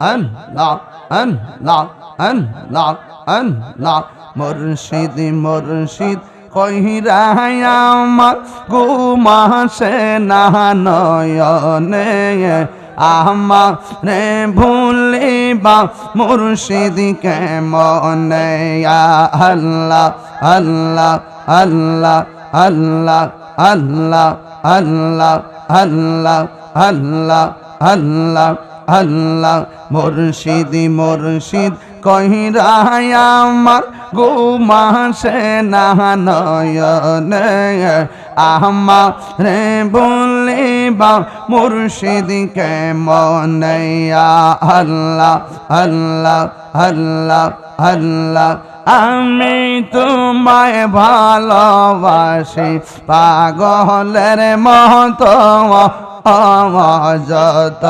আল্লাহ আল্লাহ আল্লাহ আল্লাহ মুর্শিদ মুর্শিদ কহিরাই আমার গুমাসে না নয়নে। আমার রে ভুলিবা মুর্শিদ কে মনে আল্লাহ আল্লাহ আল্লাহ আল্লাহ আল্লাহ আল্লাহ আল্লাহ আল্লাহ আল্লাহ। আল্লাহ মুর্শিদ মুর্শিদ কহিরাই আমার গুমাসে না নয়নে। আহমা রে বলিবা মুর্শিদ কে মনয়া আল্লাহ আল্লাহ আল্লাহ আল্লাহ, আমি তোমায় ভালোবাসি। পাগলের মতো যত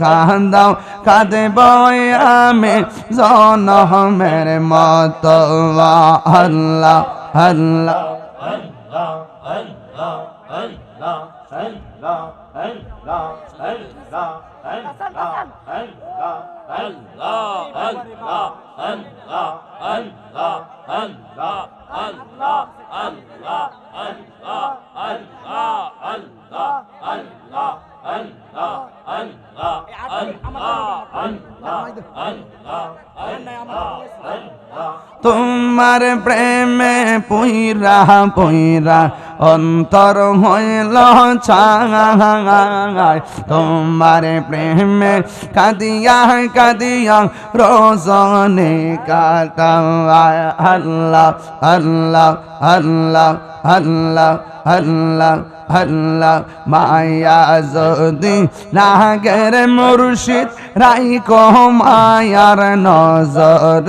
কান্দাও কাঁদব আমি জনমের মতো আল্লাহ আল্লাহ তোমার প্রেমে পুইরা পুইরা, অন্তর হইল ছায় তোমার প্রেমে কাদিয়া কাদিয়া রোজনে আল্লাহ আল্লাহ আল্লাহ আল্লাহ আল্লাহ আল্লাহ মায়া যদি লাগের মুর্শিদ রাই মায়ার নজর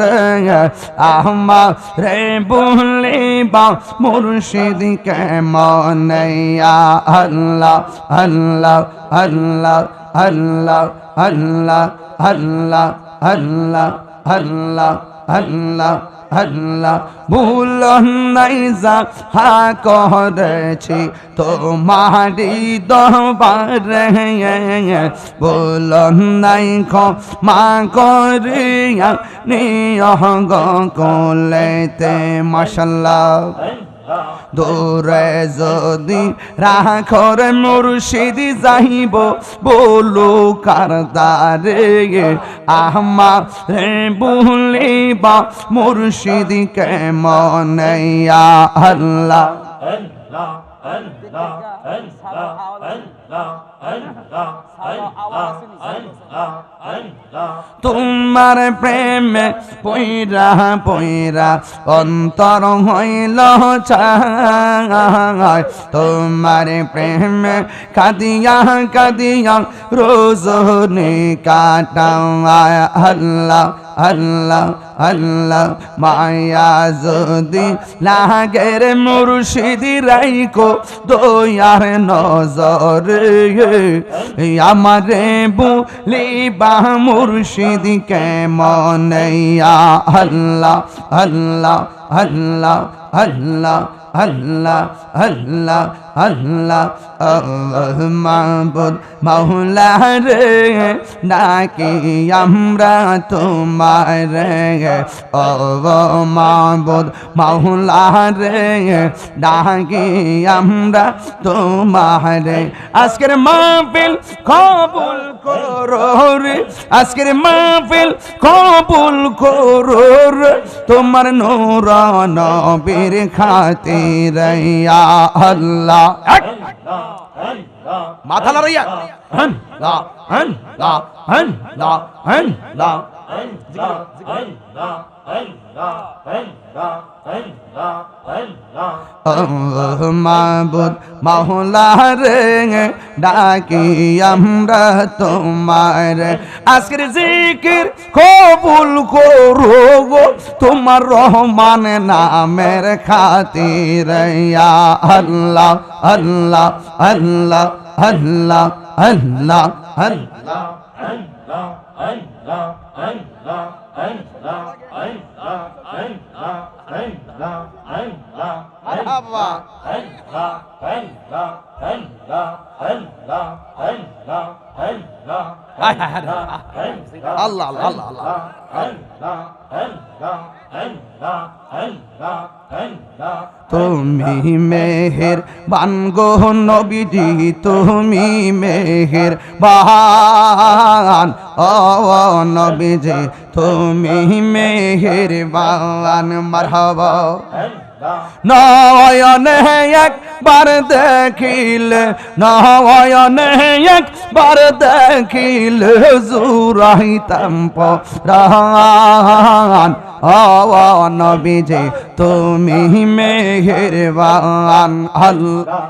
আহমা রে বলিবা মুর্শিদ কে মনয়া আল্লাহ আল্লাহ আল্লাহ আল্লাহ আল্লাহ আল্লাহ আল্লাহ আল্লাহ আল্লাহ আল্লাহ ভুল নাই যা হা করেছি তোমারি দরবারে ভুল নাই খ মা করিয়া নিয়হ গলেতে মাসাল্লাহ দূরে যদি রাখর মুর্শিদি যাইব বলো কারদারে আহমা রে বলিবা মুর্শিদি কেমন আল্লাহ। তোমার প্রেমে পইরা পইরা অন্তর হইল চায় তোমার প্রেমে কাদিয়া কাদিয়া রোজনে কাটায় আল্লাহ। আল্লাহ আল্লাহ, মায়া যদি লাগের মুর্শিদি রাইকো দয়ার নজর আমারে বুলিবা মুর্শিদি কেমন আল্লাহ আল্লাহ अल्लाह अल्लाह अल्लाह अल्लाह अल्लाह अल्लाह माबुद मौला रे ना कि আমরা তোমার রে ও মাবুদ মৌলা রে ডাকি আমরা তোমার আজকের মাহফিল কবুল করো রে আজকের মাহফিল কবুল করো তোমার নূর নবীর খাতির আল্লাহ। মাথা লড়াইয়া হন লা হন লা হন লা হন লা মাবুদ মাওলা রে ডাকি আমরা তোমার আজকের জিকির কবুল করো গো তোমার রহমান নামের খাতির ইয়া আল্লাহ আল্লাহ আল্লাহ আল্লাহ আল্লাহ আল্লাহ মারহাবা আল্লাহ আল্লাহ আল্লাহ আল্লাহ তুমি মেহের বানগো নবীজি তুমি মেহের বাহান ও নবীজি তুমি মেহের বান। মারহাবা। নয়নে একবার দেখিলে নয়নে একবার দেখিলে জুরাইতাম পরান নবীজি তুমি মেহেরবান আল্লাহ।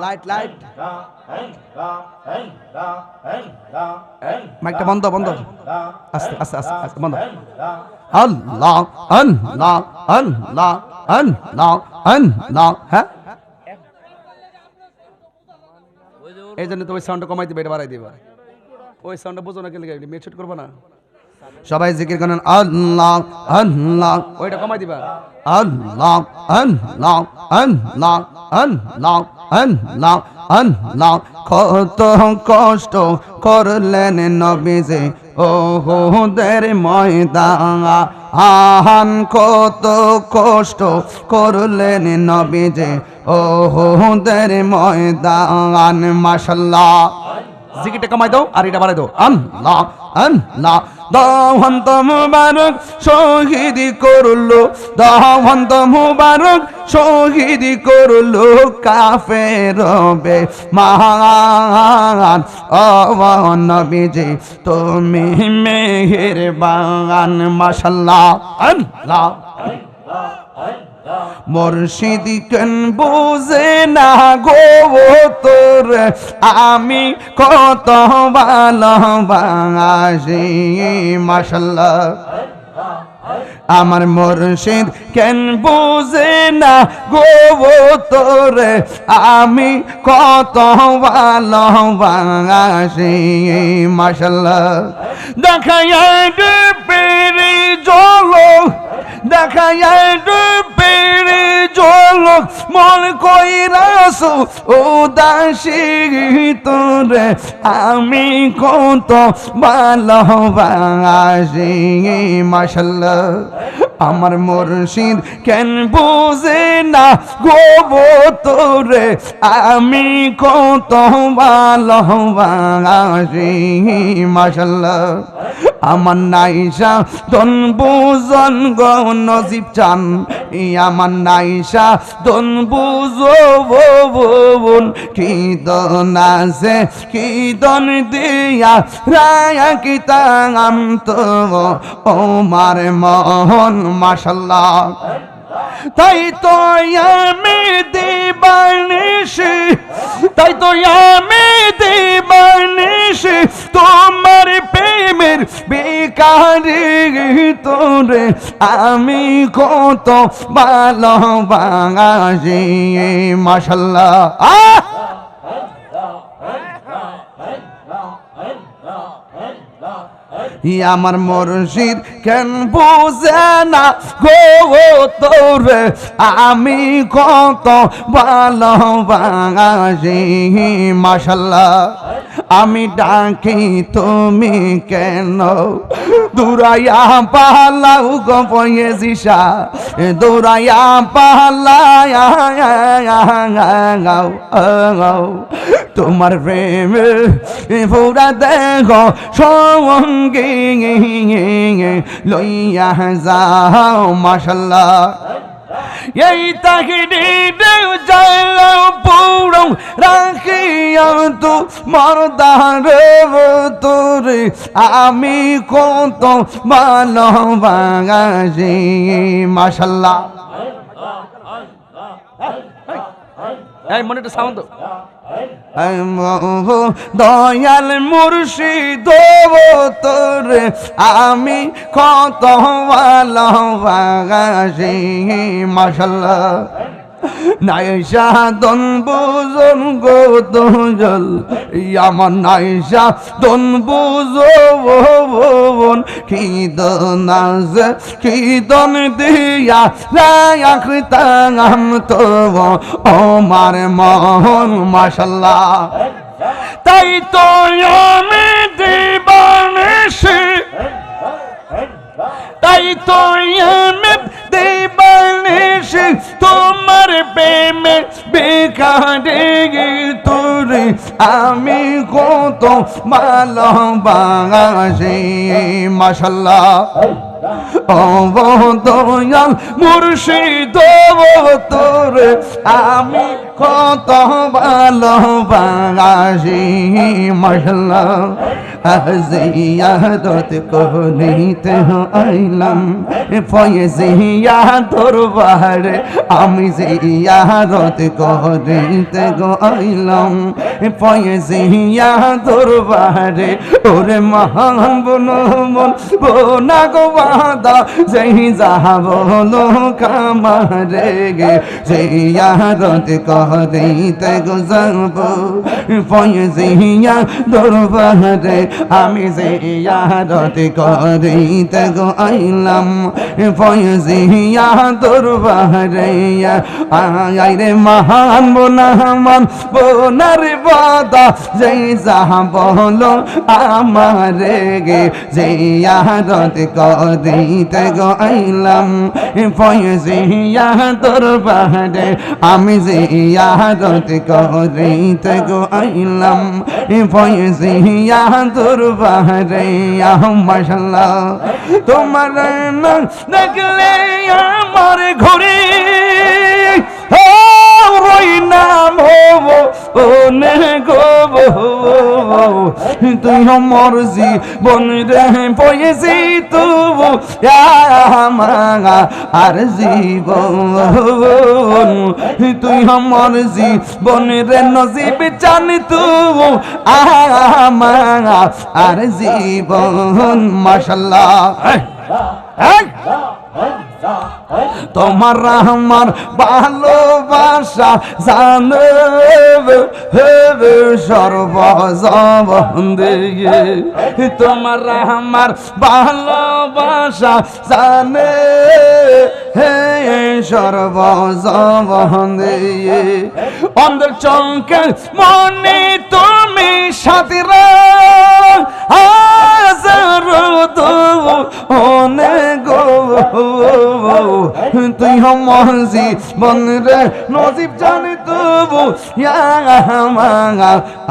লাইট লাইট মাইকটা বন্ধ বন্ধ আস্তে আস্তে আস্তে আস্তে বন্ধ আল্লাহ আল্লাহ আল্লাহ আল্লাহ আল্লাহ হ্যাঁ এই জন্য তো ওই সাউন্ডটা কমাই দিবে এটা বাড়াই দিবা। ওই সাউন্ডটা বুঝো না কেন মেটশুট করব না। সবাই জিকির করেন আল্লাহ আল্লাহ। ওইটা কমাই দিবা। আল্লাহ আল্লাহ আল্লাহ আল্লাহ আল্লাহ আল্লাহ। কত কষ্ট করলেন নবীজে ও দের ময়দান। আহান কত কষ্ট করলেন নবীজে। ও হুদের ময়দান, মাশাল্লাহ। জিকিটা কমাই দাও আর এটা বাড়াই দাও। আল্লাহ আল্লাহ। দহন্ত মুবারক শহীদ করল দহন্ত মুবারক শহীদ করল কাফের বে মহান অবনবীজি নবীজি, তুমি মেহের বাগান আল্লাহ আল্লাহ। মুর্শিদ কেন বুঝে না গো তোর? আমি কত ভালোবাসি মাশাল্লাহ। আমার মুর্শিদ কেন বুঝে না গো তোর? আমি কত ভালোবাসি, মাশাল্লাহ। দেখাই পেরে জলো দেখাই পেরে জলো, মন কইরাস উদাসী তোরে। আমি কত ভালোবাসি, মাশাল্লাহ। আমার মুর্শিদ কেন বুঝে না? গোব তোরে আমি কত ভালোবাসি মাশাল্লাহ আমার নাইসা তন বুজন গো, নজিব চান। আমার নাইসা দন বুঝো বোন, কি দন আছে দিয়া, রায়া কি তাম তো ও মোহন, মাশাল্লাহ। তাই তো আমি দিবানিসি তাই তো আমি দিবানিসি তোমার প্রেমের বেকারি তোরে আমি কত ভালোবাসি, মাশাল্লাহ। আহ! আমার মুর্শিদ কেন বুঝে না গো তোরে আমি কত ভালোবাসি মাশাল্লাহ আমি ডাকি তুমি কেন দূরাইয়া পালাও গো পয়েজিসা দূরাইয়া পালায়া তোমার প্রেম পুরা দেহ সঙ্গে লইয়া যাও, মাশাল্লাহ। এই তাহিরি জল পুরো রাখিয়া তু মরদার তোরে। আমি কত ভালোবাসি, মাশাল্লাহ। এই মনে সাউন্ড দয়াল মুর্শিদ তোরে আমি কত ভালোবাসি মাশাল্লাহ নাইশা দন বুজন গো দোজল। আমার নাইশা দন বুজন কি দন আছে, কি দন দিয়া লায়াক তাঙাম তো আমার মহন, মাশাল্লাহ। তাই তো আমি দিবানেশে তাই তো আমি দিবানেশে তোমার প্রেমে বেকারে তোরে আমি কত ভালোবাসি। মাশাল্লাহ। অবদয়াল মুর্শিদ তোরে আমি কত ভালোবাসি। মশলা জিয়াদত কহনিতে আইলাম। ফয়েজিয়া দরবারে আমি জিয়াদত কহনিতে গো আইলাম। ফয়েজিয়া দরবারে ওরে মহান বন মন বোনা গো বাদা, যেই যাহা বলো কামারে গে। জিয়াদত কহনিতে গো যাব। ফয়েজিয়া দরবারে আমি জিয়াদত করিতে গো আইলাম ফয়েজিয়া দরবারে আই রে মহান বোনামান, বোনার বাদা যেই যাহা বলো আমারে গে জিয়াদত করিতে গো আইলাম ফয়েজিয়া দরবারে আমি জিয়াদত করিতে গো আইলাম ফয়েজিয়া দরবারে মাশাল্লাহ। তোমার দেখলে আমার ঘরে নাম হব ও নে গো তুই আমার জীবন রে পয়েছি তবু আর জীবন। তুই আমার জীবন রে, নজিব জানি তবু আর জীবন। মাশাল্লাহ। তোমার আমার ভালোবাসা জানে সর্বজবন্দে তোমার আমার ভালোবাসা জানে হে সর্বজবন্দে অন্ধের চমকে মনে তুমি সাথীরা, হাজার অনেক গো। তুই হমজি জীবন রে নজিব জানি তবু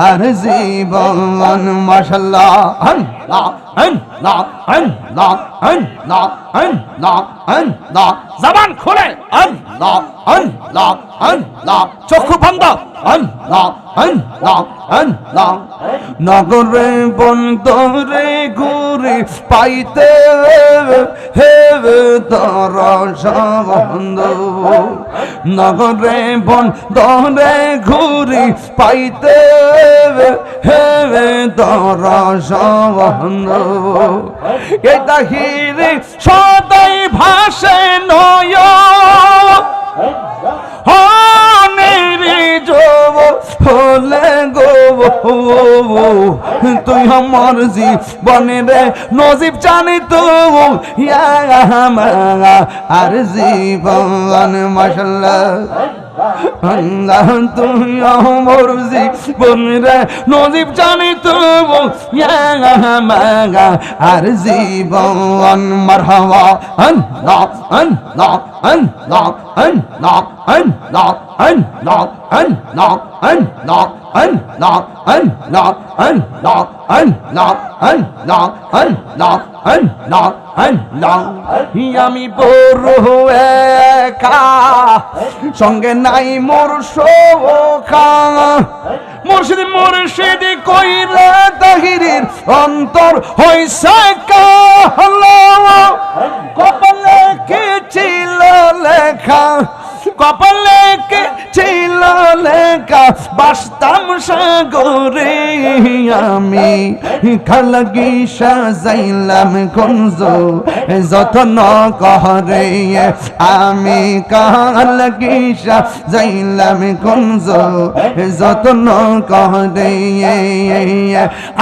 আর জীবন মাশাল্লাহ আল্লাহ। জবান খুলে। চক্ষু বন্ধ। নগরে বন্দরে ঘুরে পাইতে হে তর বন্ধ। নগরে বন্দরে ঘুরে পাইতে হে তর বন্ধ। এটা হিরে সদাই ভাষে নয়। হলে গো তুই আমার জীবনে রে নজিব জানি তো। আর জীবন মাসাল্লাহ আল্লাহ তুই অমর জীবন রে নজিব জানি তো আর জীবন মারহাবা। আল্লাহ আল্লাহ। আল্লাহ আল্লাহ আল্লাহ আল্লাহ আল্লাহ আল্লাহ আল্লাহ আল্লাহ আল্লাহ আল্লাহ আল্লাহ আল্লাহ আল্লাহ আল্লাহ আমি বড় একা সঙ্গে নাই মোর শোকা মুর্শিদ মুর্শিদ কইরা তাহিরের অন্তর হইছে কালো লেখা কপালে কে ছিল লেখা বাসতাম সাগরে আমি খালগি সাজাইলাম গঞ্জ ন কহরে আমি খালগি সাজাইলাম গঞ্জ, যতন কহরে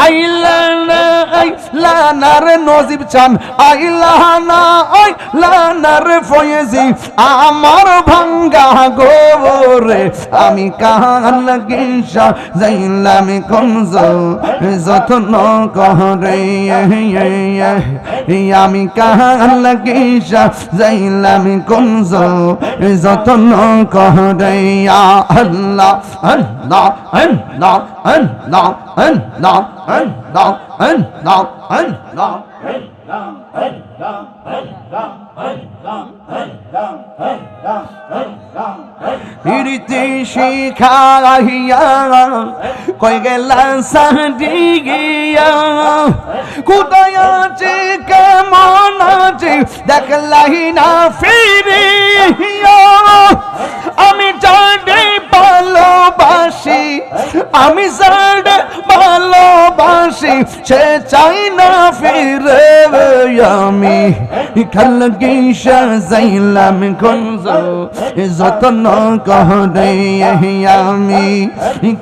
আইলানা আইলানার নজিব চান আইলানা আইলানার ফয়েজি, আমার ভাঙ্গা গোবরে আমি কাহান লাগি সাজাইলাম গঞ্জ। যতন কহরে আমি কান লাগিসা যাইলাম কমজ যতন কহরে আল্লাহ আল্লাহ আল্লাহ। en la en la en la en la en la ফিরিতে শিখা আহিয়া কই গেলাম সাহি গিয়া কোথায় আছে কেমন আছে দেখলাই না ফিরিয়া আমি জানি ভালোবাসি আমি জানে ভালোবাসি, সে চাই না ফিরে আমি। খালগি সাজাইলাম গঞ্জ, যতন কহরে আমি।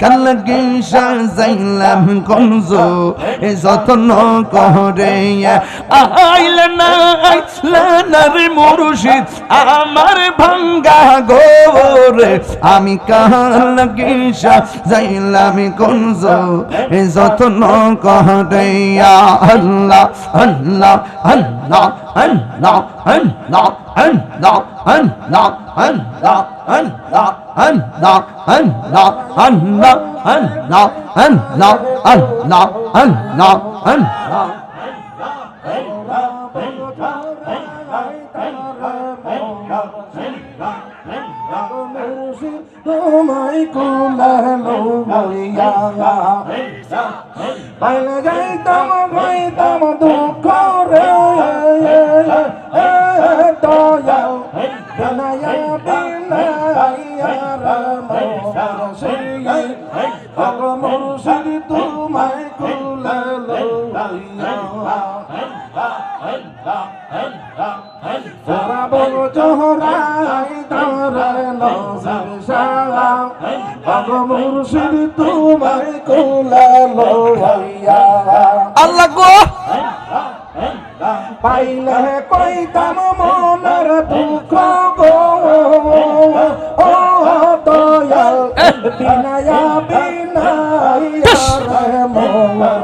খালগি সাজাইলাম গঞ্জ, যতন কহরে আইল না আইল না রে মুর্শিদ, আমার ভাঙ্গা গোরে। আমি কালগি সাজাইলাম গঞ্জ যতন কহরে আল্লাহ আল্লাহ আল্লাহ আল্লাহ আল্লাহ আল্লাহ আল্লাহ আল্লাহ আল্লাহ আল্লাহ আল্লাহ আল্লাহ আল্লাহ আল্লাহ আল্লাহ আল্লাহ আল্লাহ তোমায় কুলালো বলিয়া পাইলে যাইতাম পাইতাম দুঃখ রে দয়াল দনায়া বিলাইয়া রাম সেই ভগবান তুমি তোমায় কুলালো সারাবর জহরাই দাঁড়ায় নজির সালাম বাবা মুর্শিদ তোমার কোলালো ভাইয়া আল্লাহ গো। পাইলে কইতাম মনের দুঃখ গো। ও দয়াল বিনায়া বিনায়া রহমান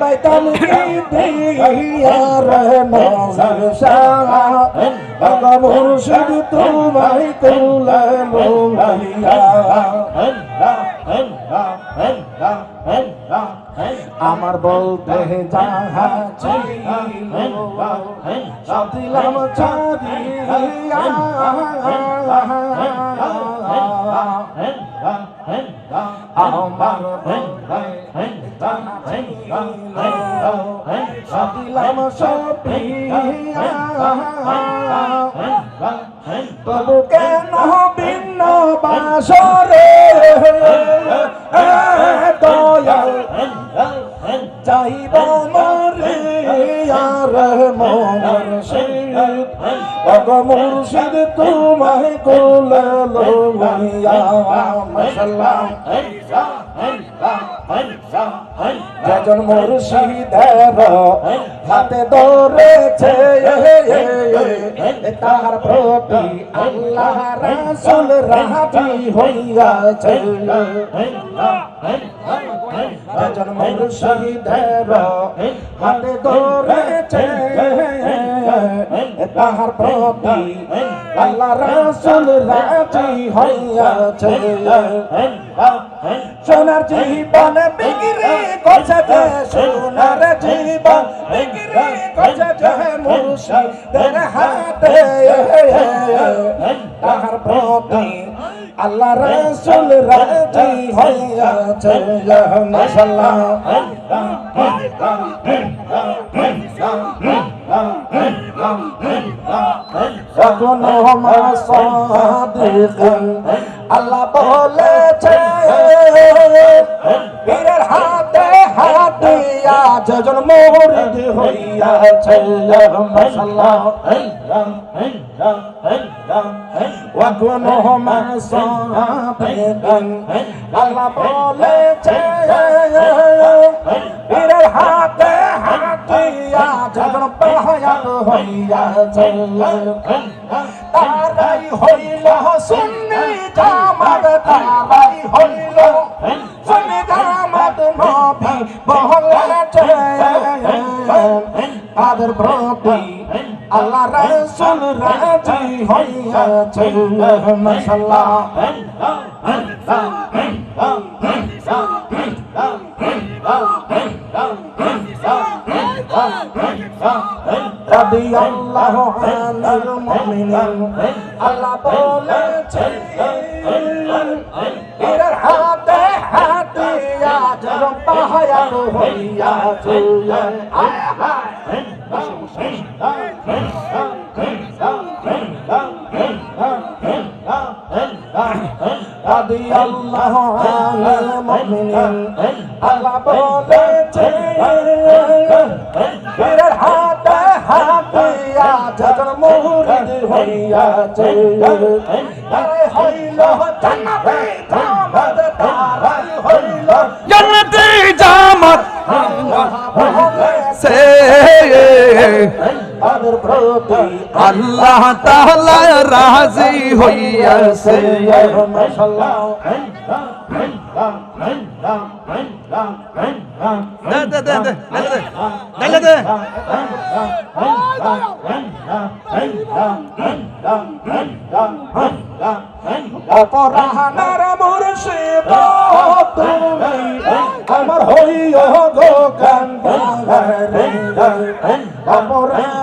वतन की दिया रहना सरसा আমার বলতে যাহা তবু কেন ভিন্ন বাসরে? দয়াল চাইব মরিয়া গো মুর্শিদ তোমায় কোলে মাইয়া মশাল্লাহ। যেজন মুর্শিদের হাতে ধরেছে। তার প্রতি আল্লাহ রাসুল রাজি হইয়াছে। যেজন মুর্শিদের হাতে ধরেছে। তাহার প্রতি আল্লাহ রাসুল রাজি হইয়াছে। সোনার জীবন বিক্রি করছে যে সোনার জীবন বিক্রি করছে যে মুর্শিদের হাতে তাহার প্রতি আল্লাহ রাসুল রাজি হইয়াছে মাশাল্লাহ কখনো মাসাদিক আল্লাহ বলেছে পীরের হাতে হাতিয়াছে জন মুরিদ হইয়াছে মাশাআল্লাহ রাম রাম বলেছে পীরের হাতে হাতিয়া যখন পাহায়াত হইয়াছে তারাই হইল সুন্নি জামাত তারাই হইল সুন্নি জামাত নবী বলেছে তাদের প্রতি আল্লাহ রাসূল রাজি হইয়াছে মাশাআল্লাহ রাদিয়াল্লাহু আনিল মুমিনিন। আল্লাহ বলেছে এর হাতে হাতিয়া যেন পাহায়ার হইয়াছে রাদিয়াল্লাহু আনিল আল্লাহ বলেছে জান্নাতে জামাত। সে আল্লাহ তাআলা রাজি হইয়াছে। মাশাআল্লাহ। দে দে দে অপরাহনার মুর্শিদ তুমি আমার হইও গো কান্দারে অপরাহনার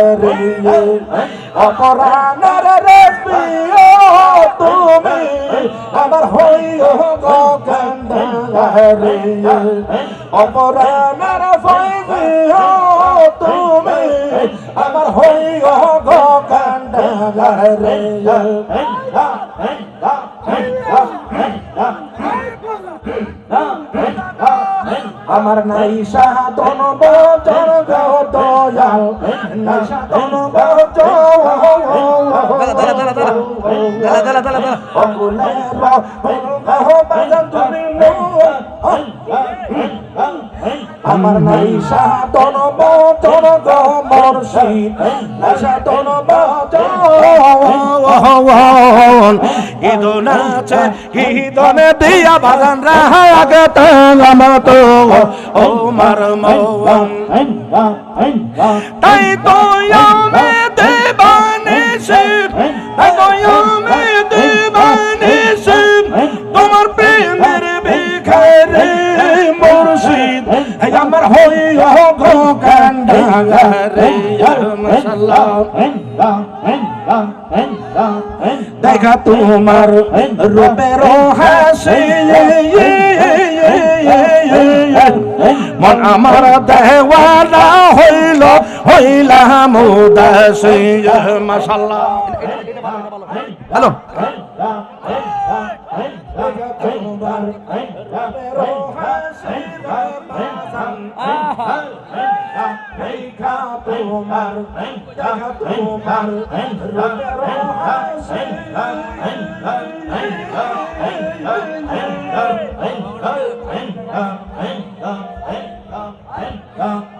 কান্দারে অপরাণের রে তুমি আমার হইও গো কান্দারে অপরাণের ফাইবিও তুমি আমার হইও গো আমার নাই সাধন বচন গাও দয়াল নাই সাধন বচন গো বাজান তুমি আমার নাই সাধন বচন গো মর্শিদ নাই সাধন বচন ঈদো নাচে ঈদনে দিয়া বাগান রাহাগে তাঙ্গাম তো ও মার মৌন তাই তো আমি দেখা তোমার রূপের হাসি মন আমার দেওয়ানা হইল হইলাম উদাসী মাশাল্লাহ হ্যালো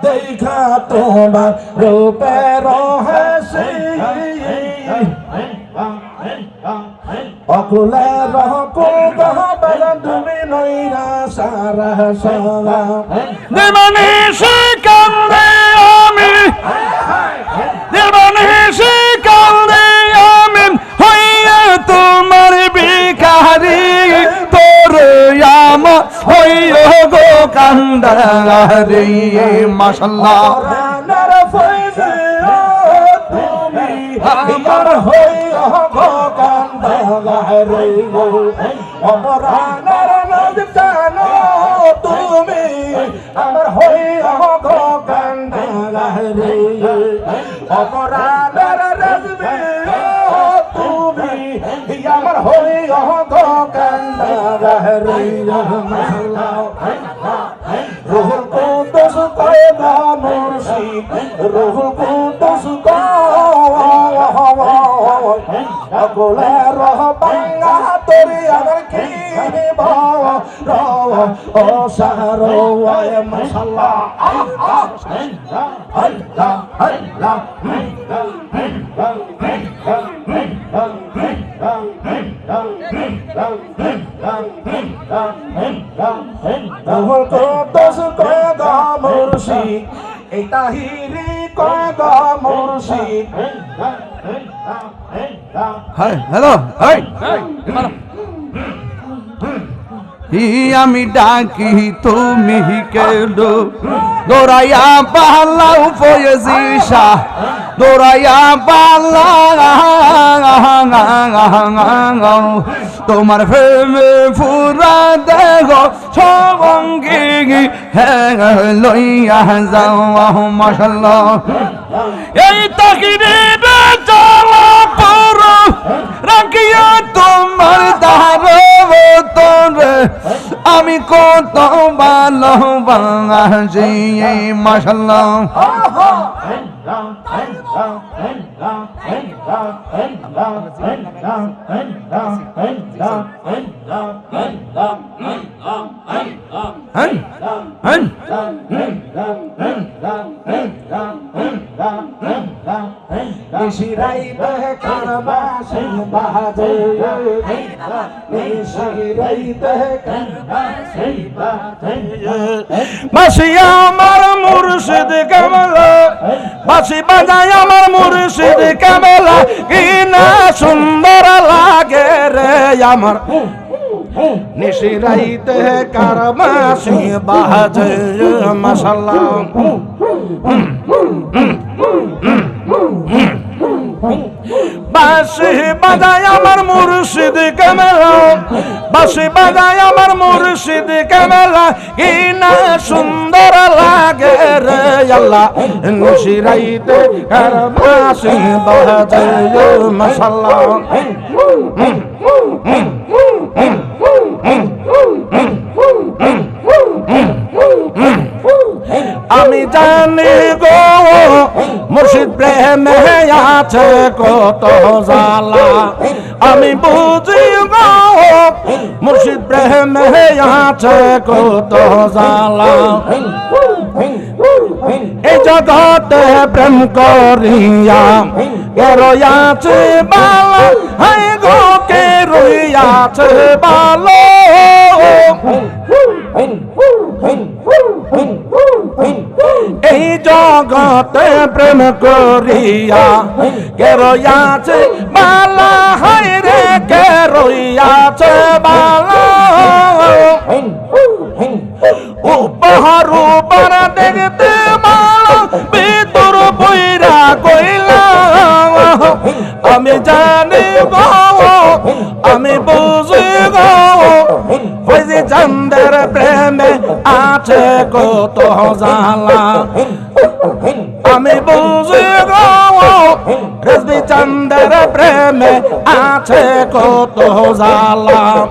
দেখা তোমার রূপের হাসি অকুলের রহকুল তুমি নইরা সারা সারা দেবানি কান্দারি মাশাল্লাহ। আমার হই কান্দারে কান্দারে রুহুল কুদুস কয়দা মুর্শিদ রুহুল কুদুস কবলে রহ বাংলা তোরি আমার মুর্শিদ এই তাহিরি কয়দা মুর্শিদ হাই হ্যালো হ্যাঁ আমি ডাকি, তুমি কেডো? দৌড়াইয়া পালাও ফয়েজিসা দৌড়াইয়া পালাও তোমার প্রেমে ফুরা দেহ সঙ্গী লইয়া যাও মাসাল্লাহ এই তাকিরে চলা পর, রাখিয়া তোমার দারো তোরে আমি কত ভালোবাসি মাসাল্লাহ নিশিরাই দেখার বাসি বাজে নিশিরাই দেখার বাসি বাজে বাসি আমার মুর্শিদ কামলা বাসি বাজায় আমার মুর্শিদ কেবলা কি না সুন্দর লাগে রে আমার। নিশিরাইতে কারমাসি বাজে মাসাল্লাহ বাসি বাজায় আমার মুর্শিদ কামেলা বাসি বাজায় আমার মুর্শিদ কামেলা কি না সুন্দর লাগে রে আল্লাহ। নিশিরাইতে কার বাসি বাজায় মাসাল্লাহ আমি জানি গো মুর্শিদ প্রেমে আছে কত জালা আমি বুঝি মুর্শিদ প্রেমে আছে কত জালা এই জগতে প্রেম করিয়া কে রয়াছে বালা। হাই গো, কে রয়াছে বালো। এই জগতে প্রেম করিয়া কে রয়াছে বালা হাই রে কে রয়াছে বালা উপহার উপর দেখতে মালা, ভিতর বইরা কইলা, আমি জানি গো, আমি বুঝি গো যে চান্দের প্রেমে আছে কত জালা আমি বুঝি গো চন্দ্র প্রেমে আছে কত জালা